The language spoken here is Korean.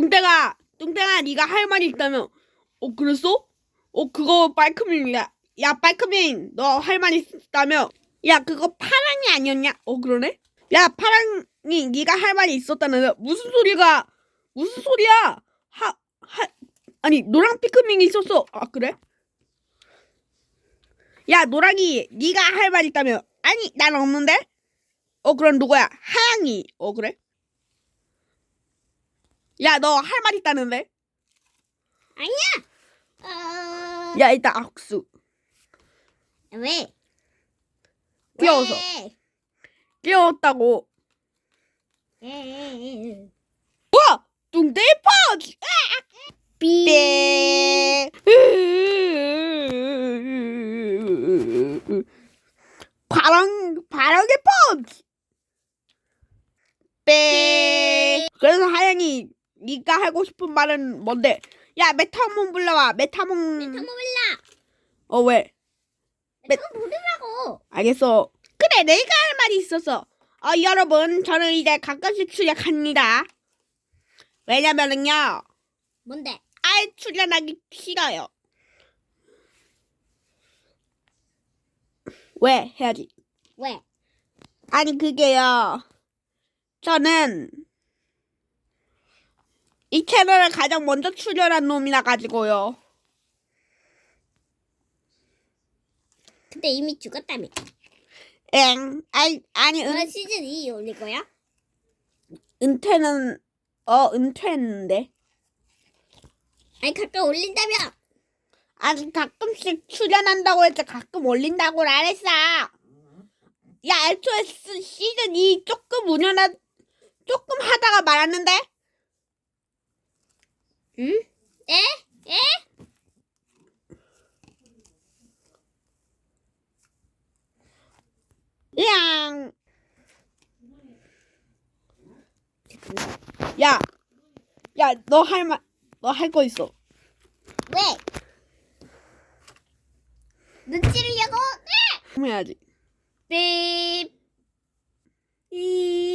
뚱땡아, 뚱땡아, 네가 할 말이 있다며. 어, 그랬어? 어, 그거 빨크민이야. 야, 빨크민, 너 할 말 있다며. 야, 그거 파랑이 아니었냐? 어, 그러네. 야, 파랑이 네가 할 말이 있었다는 무슨 소리가 무슨 소리야? 하, 하, 아니 노랑 피크민이 있었어. 아, 그래? 야, 노랑이 네가 할 말 있다며. 아니, 난 없는데. 어, 그럼 누구야? 하양이. 어, 그래? 야, 너 할 말 있다는데? 어... 야, 일단 악수. 왜? 귀여워서. 왜? 귀여웠다고. 에, 우와! 뚱땡이 펀치! 삐. 네. 바람, 바람의 펀치! 빼. 그래서 하영이 네가 하고 싶은 말은 뭔데? 야, 메타몬 불러와. 메타몬. 메타모 몰라. 어, 왜? 메타모 모르라고. 알겠어. 그래, 내가 할 말이 있었어. 어, 여러분, 저는 이제 가끔씩 출연합니다. 왜냐면은요, 뭔데? 아예 출연하기 싫어요. 왜? 해야지. 왜? 아니, 그게요. 저는 이 채널에 가장 먼저 출연한 놈이라 가지고요. 근데 이미 죽었다며. 엥. 아니, 아니, 너 은, 시즌 2 올릴 거야? 은퇴는, 어, 은퇴했는데. 아니 가끔 올린다며. 아니 가끔씩 출연한다고 했지 가끔 올린다고는 안 했어. 야 애초에 시- 시즌 2 조금 운영하 조금 하다가 말았는데 응? 에? 에? 그냥 야, 야 너 할 말 너 할 거 있어. 왜? 눈치를려고? 그럼 해야지. 삐. 이.